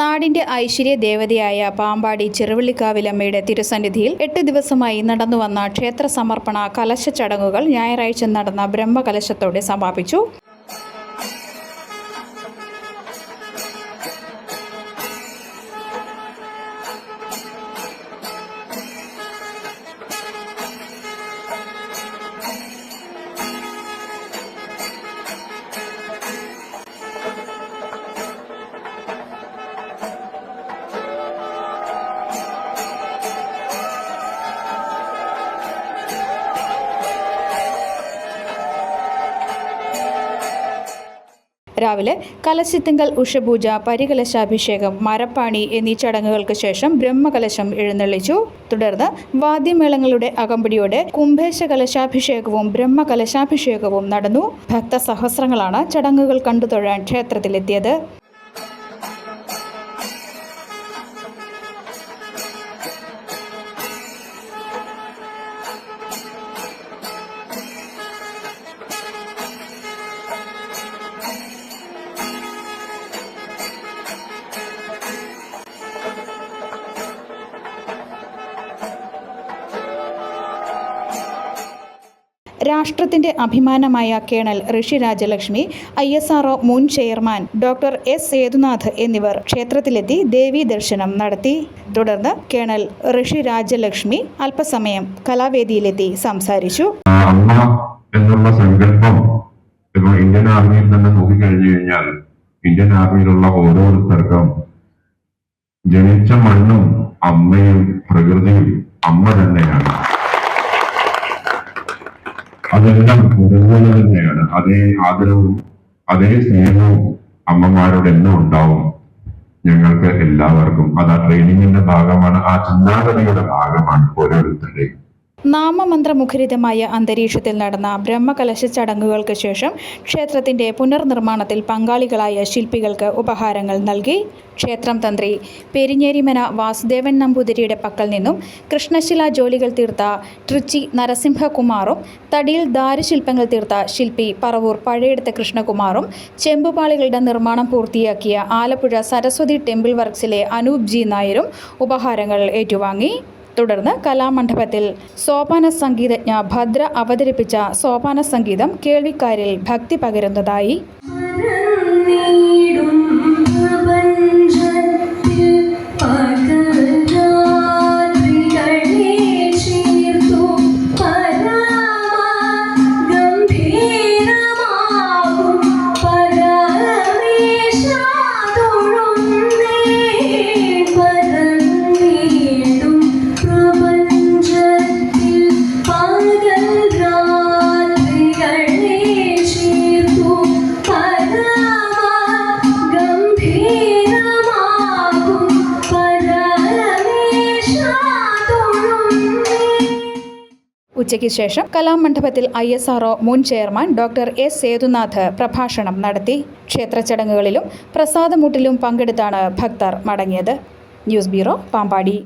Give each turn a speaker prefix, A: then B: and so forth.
A: നാടിന്റെ ഐശ്വര്യ ദേവതയായ പാമ്പാടി ചെറുവള്ളിക്കാവിലമ്മയുടെ തിരുസന്നിധിയിൽ എട്ട് ദിവസമായി നടന്നുവന്ന ക്ഷേത്ര സമർപ്പണ കലശ ചടങ്ങുകൾ ഞായറാഴ്ച നടന്ന ബ്രഹ്മകലശത്തോടെ സമാപിച്ചു. രാവിലെ കലശത്തിങ്കൽ ഉഷപൂജ പരികലശാഭിഷേകം മരപ്പാണി എന്നീ ചടങ്ങുകൾക്ക് ശേഷം ബ്രഹ്മകലശം എഴുന്നള്ളിച്ചു. തുടർന്ന് വാദ്യമേളങ്ങളുടെ അകമ്പടിയോടെ കുംഭേശ കലശാഭിഷേകവും ബ്രഹ്മകലശാഭിഷേകവും നടന്നു. ഭക്തസഹസ്രങ്ങളാണ് ചടങ്ങുകൾ കണ്ടുതൊഴാൻ ക്ഷേത്രത്തിലെത്തിയത്. രാഷ്ട്രത്തിന്റെ അഭിമാനമായ colonel Rishi Rajalakshmi I S R O മുൻ ചെയർമാൻ ഡോക്ടർ എസ് സേതുനാഥ് എന്നിവർ ക്ഷേത്രത്തിലെത്തി ദേവീ ദർശനം നടത്തി. തുടർന്ന് കേണൽ ഋഷി രാജലക്ഷ്മി അല്പസമയം കലാവേദിയിലെത്തി സംസാരിച്ചു.
B: കഴിഞ്ഞാൽ ഇന്ത്യൻ ആർമിയിലുള്ള ഓരോരുത്തർക്കും ജനിച്ച മണ്ണും അമ്മയും പ്രകൃതിയും അമ്മ തന്നെയാണ്. അതെല്ലാം ഒരുപോലെ തന്നെയാണ്. അതേ ആദരവും അതേ സ്നേഹവും അമ്മമാരോട് എന്നും ഉണ്ടാവും ഞങ്ങൾക്ക് എല്ലാവർക്കും. അത് ആ ട്രെയിനിങ്ങിന്റെ ഭാഗമാണ് ആ ചിന്താഗതിയുടെ ഭാഗമാണ് ഓരോരുത്തരുടെയും.
A: നാമമന്ത്രമുഖരിതമായ അന്തരീക്ഷത്തിൽ നടന്ന ബ്രഹ്മകലശ ചടങ്ങുകൾക്ക് ശേഷം ക്ഷേത്രത്തിന്റെ പുനർനിർമ്മാണത്തിൽ പങ്കാളികളായ ശില്പികൾക്ക് ഉപഹാരങ്ങൾ നൽകി. ക്ഷേത്രം തന്ത്രി പെരിഞ്ഞേരിമന വാസുദേവൻ നമ്പൂതിരിയുടെ പക്കൽ നിന്നും കൃഷ്ണശില ജോലികൾ തീർത്ത ട്രിച്ചി നരസിംഹകുമാറും തടിയിൽ ദാരുശില്പങ്ങൾ തീർത്ത ശില്പി പറവൂർ പഴയെടുത്ത കൃഷ്ണകുമാറും ചെമ്പുപാളികളുടെ നിർമ്മാണം പൂർത്തിയാക്കിയ ആലപ്പുഴ സരസ്വതി ടെമ്പിൾ വർക്സിലെ അനൂപ് ജി നായരും ഉപഹാരങ്ങൾ ഏറ്റുവാങ്ങി. തുടർന്ന് കലാമണ്ഡപത്തിൽ സോപാന സംഗീതജ്ഞ ഭദ്ര അവതരിപ്പിച്ച സോപാന സംഗീതം കേൾവിക്കാരിൽ ഭക്തി പകരുന്നതായി ഉച്ചയ്ക്ക് ശേഷം കലാമണ്ഡപത്തിൽ ഐ എസ് ആർഒ മുൻ ചെയർമാൻ ഡോക്ടർ എസ് സേതുനാഥ് പ്രഭാഷണം നടത്തി. ക്ഷേത്ര ചടങ്ങുകളിലും പ്രസാദമൂട്ടിലും പങ്കെടുത്താണ് ഭക്തർ മടങ്ങിയത്. News bureau Pampady.